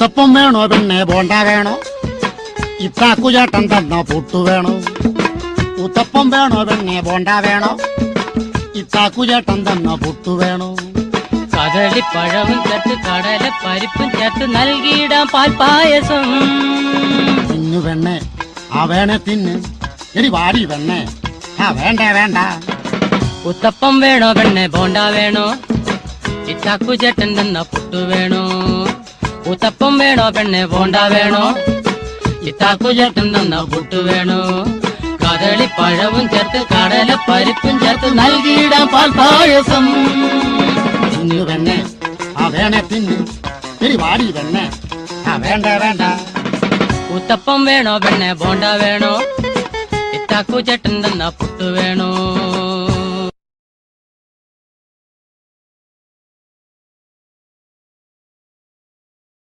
ഉത്തപ്പം വേണോ പിന്നെ ബോണ്ട വേണോ? ഇത്താക്കുചേട്ടൻ തന്ന പുട്ടു വേണോ? ഉത്തപ്പം വേണോ പിന്നെ ബോണ്ട വേണോ? ഇത്താക്കുചേട്ടൻ തന്ന പുട്ടു വേണോ? കദളിപ്പഴവും ചേർത്ത് കടല പരിപ്പും ചേർത്ത് നൽകിയിടാം പാൽപ്പായസം തിന്നു പെണ്ണെ ആ വേണേ തിന്ന്. എടി വാടി പെണ്ണെ ആ വേണ്ട വേണ്ട. ഉത്തപ്പം വേണോ പെണ്ണെ ബോണ്ട വേണോ? ഇത്താക്കുചേട്ടൻ തന്ന പുട്ടു വേണോ? ഉത്തപ്പം വേണോ പെണ്ണെ ബോണ്ട വേണോ? ഇത്താക്കു ചേട്ടൻ തന്ന പുട്ടു വേണോ? പഴവും ചേർത്ത് കടല പരിപ്പും ചേർത്ത് നൽകിയിടാം പായസം തിന്നു വെണ്ണേ ആ വേണേ തിന്നു. എടി വാടി വെണ്ണേ ആ വേണ്ട വേണ്ട. ഉത്തപ്പം വേണോ പെണ്ണെ ബോണ്ട വേണോ? ഇത്താക്കു ചേട്ടൻ തന്ന പുട്ടു വേണോ?